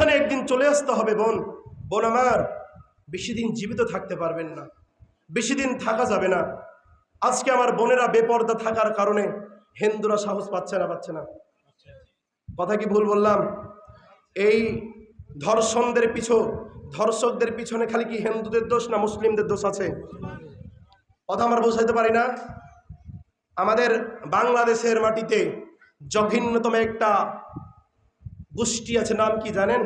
স্থানে একদিন চলে আসতে হবে বোন। বোন আমার, বেশি দিন জীবিত থাকতে পারবেন না। বেশি দিন থাকা যাবে না। আজকে আমার বোনেরা বেপর্দা থাকার কারণে হিন্দুরা সাহস পাচ্ছে না পাচ্ছে না। কথা কি ভুল বললাম? এই ধর্ষণদের পিছু, ধর্ষকদের পিছনে খালি কি হিন্দুদের দোষ না মুসলিমদের দোষ আছে? কথা আমরা বোঝাইতে পারি না? আমাদের বাংলাদেশের মাটিতে জঘন্যতম একটা গোষ্ঠী আছে, নাম কি জানেন?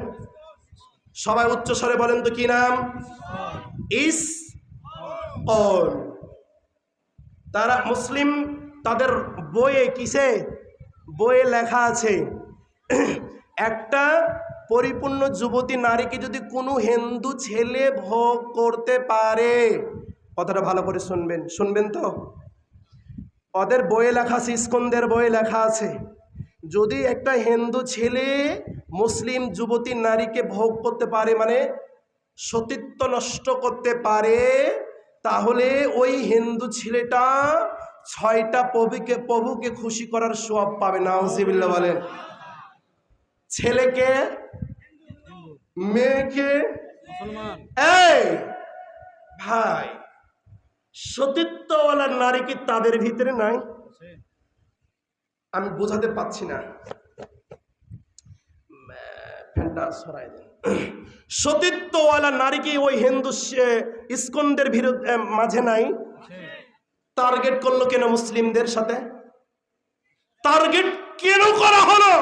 সবাই উচ্চস্বরে বলেন তো কি নাম? ইস তারা মুসলিম, তাদের বইয়ে কিসে? বইয়ে লেখা আছে, একটা পরিপূর্ণ যুবতী নারীকে যদি কোনো হিন্দু ছেলে ভোগ করতে পারে, কথাটা ভালো করে শুনবেন শুনবেন তো? ওদের বইয়ে লেখা আছে, ইস্কনদের বইয়ে লেখা আছে। যদি একটা হিন্দু ছেলে মুসলিম যুবতী নারীকে ভোগ করতে পারে মানে সতীত্ব নষ্ট করতে পারে তাহলে ওই হিন্দু ছেলেটা ছয়টা প্রভুকে প্রভুকে খুশি করার সব পাবে। নাউজিবিল্লা বলেন। ছেলেকে মেয়েকে এই ভাই সতীত্বওয়ালা নারী কি তাদের ভিতরে নাই? আমি বোঝাতে পাচ্ছি না। ফ্যানটা সরাই দেন। সতীত্বওয়ালা নারী ওই হিন্দু ইস্কনদের বিরুদ্ধে মাঝে নাই? টার্গেট করল কেন মুসলিমদের সাথে? টার্গেট কেন করা হলো?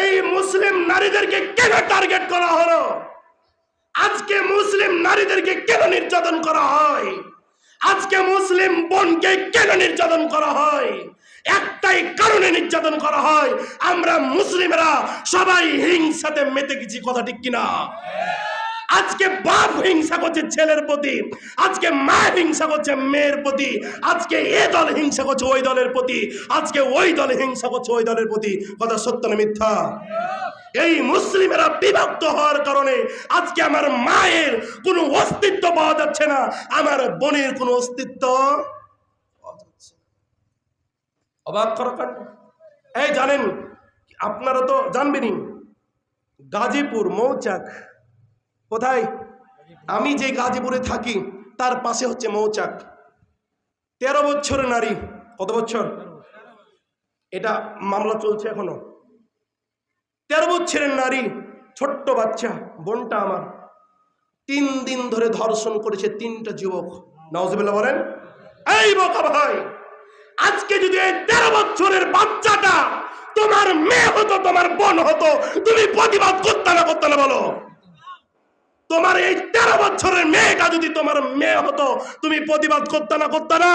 এই মুসলিম নারীদেরকে কেন টার্গেট করা হলো? আজকে মুসলিম নারীদেরকে কেন নির্যাতন করা হয়? আজকে মুসলিম বোনকে কেন নির্যাতন করা হয়? একটাই কারণে নির্যাতন করা হয়। আমরা মুসলিমরা সবাই হিংসাতে মেতে গেছি, কথা ঠিক কিনা? আজকে বাপ হিংসা করছে ছেলের প্রতি, আজকে মা হিংসা করছে মেয়ের প্রতি, আজকে এ দল হিংসা করছে ওই দলের প্রতি, আজকে ওই দল হিংসা করছে ওই দলের প্রতি। কথা সত্য না মিথ্যা? এই মুসলিমেরা বিভক্ত হওয়ার কারণে আজকে আমার মায়ের কোনো অস্তিত্ব পাওয়া যাচ্ছে না। আমার বোনের কোনো অস্তিত্ব। অবাক করা কাণ্ড। এই জানেন, আপনারা তো জানবেনই, গাজীপুর মৌচাক, কোথায়? আমি যে গাজীপুরে থাকি, তার পাশে হচ্ছে মৌচাক। তেরো বছরের নারী, কত বছর? এটা মামলা চলছে এখনও। তেরো বছরের নারী, ছোট্ট বাচ্চা, বোনটা আমার। তিন দিন ধরে ধর্ষণ করেছে তিনটা যুবক। নওয়াজবিল্লা বলেন, এই বোকা ভাই! আজকে যদি এই তেরো বছরের বাচ্চাটা তোমার মেয়ে হতো, তোমার বোন হতো, তুমি প্রতিবাদ করতে না করতে না বলো। তোমার এই তেরো বছরের মেয়েটা যদি তোমার মেয়ে হতো, তুমি প্রতিবাদ করতে না করতে না?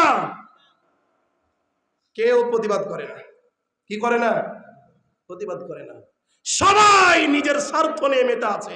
কেউ প্রতিবাদ করে না। কি করে না? প্রতিবাদ করে না। সবাই নিজের স্বার্থ নিয়ে মেতে আছে।